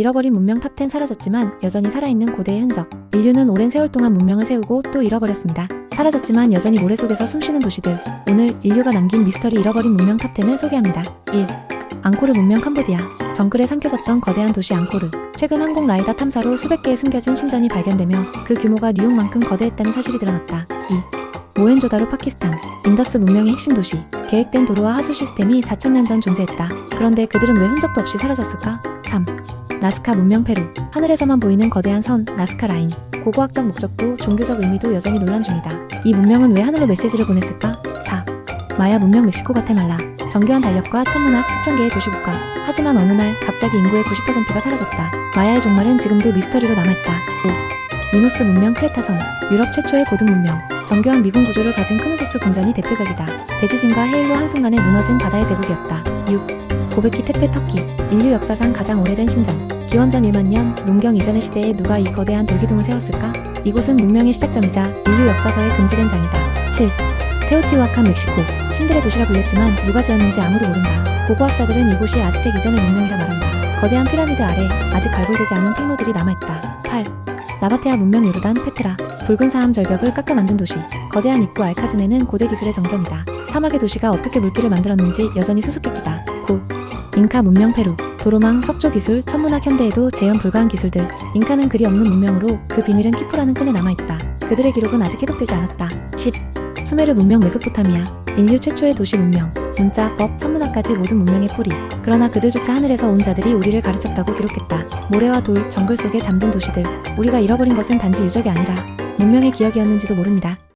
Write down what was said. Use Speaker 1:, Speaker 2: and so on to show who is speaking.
Speaker 1: 잃어버린 문명 탑10 사라졌지만 여전히 살아있는 고대의 흔적. 인류는 오랜 세월 동안 문명을 세우고 또 잃어버렸습니다. 사라졌지만 여전히 모래 속에서 숨쉬는 도시들. 오늘 인류가 남긴 미스터리 잃어버린 문명 탑10을 소개합니다. 1. 앙코르 문명 캄보디아. 정글에 삼켜졌던 거대한 도시 앙코르. 최근 항공 라이다 탐사로 수백 개의 숨겨진 신전이 발견되며 그 규모가 뉴욕만큼 거대했다는 사실이 드러났다. 2. 모헨조다로 파키스탄. 인더스 문명의 핵심 도시. 계획된 도로와 하수 시스템이 4천년 전 존재했다. 그런데 그들은 왜 흔적도 없이 사라졌을까? 3. 나스카 문명 페루. 하늘에서만 보이는 거대한 선, 나스카 라인. 고고학적 목적도 종교적 의미도 여전히 논란 중이다. 이 문명은 왜 하늘로 메시지를 보냈을까? 4. 마야 문명 멕시코 과테말라. 정교한 달력과 천문학 수천 개의 도시국가. 하지만 어느 날 갑자기 인구의 90%가 사라졌다. 마야의 종말은 지금도 미스터리로 남아있다. 5. 미노스 문명 크레타섬. 유럽 최초의 고등 문명. 정교한 미군 구조를 가진 크누소스 궁전이 대표적이다. 대지진과 해일로 한순간에 무너진 바다의 제국이었다. 6. 고베키 테페 터키. 인류 역사상 가장 오래된 신전. 기원전 1만 년, 농경 이전의 시대에 누가 이 거대한 돌기둥을 세웠을까? 이곳은 문명의 시작점이자 인류 역사서의 금지된 장이다. 7. 테오티와칸 멕시코. 신들의 도시라 불렸지만 누가 지었는지 아무도 모른다. 고고학자들은 이곳이 아스텍 이전의 문명이라 말한다. 거대한 피라미드 아래 아직 발굴되지 않은 통로들이 남아있다. 8. 나바테아 문명 요르단 페트라. 붉은 사암 절벽을 깎아 만든 도시. 거대한 입구 알카즈네는 고대 기술의 정점이다. 사막의 도시가 어떻게 물길을 만들었는지 여전히 수수께끼다. 9. 잉카 문명 페루. 도로망, 석조 기술, 천문학 현대에도 재현 불가한 기술들. 잉카는 그리 없는 문명으로 그 비밀은 키프라는 끈에 남아있다. 그들의 기록은 아직 해독되지 않았다. 10. 수메르 문명 메소포타미아. 인류 최초의 도시 문명. 문자, 법, 천문학까지 모든 문명의 뿌리. 그러나 그들조차 하늘에서 온 자들이 우리를 가르쳤다고 기록했다. 모래와 돌, 정글 속에 잠든 도시들. 우리가 잃어버린 것은 단지 유적이 아니라 문명의 기억이었는지도 모릅니다.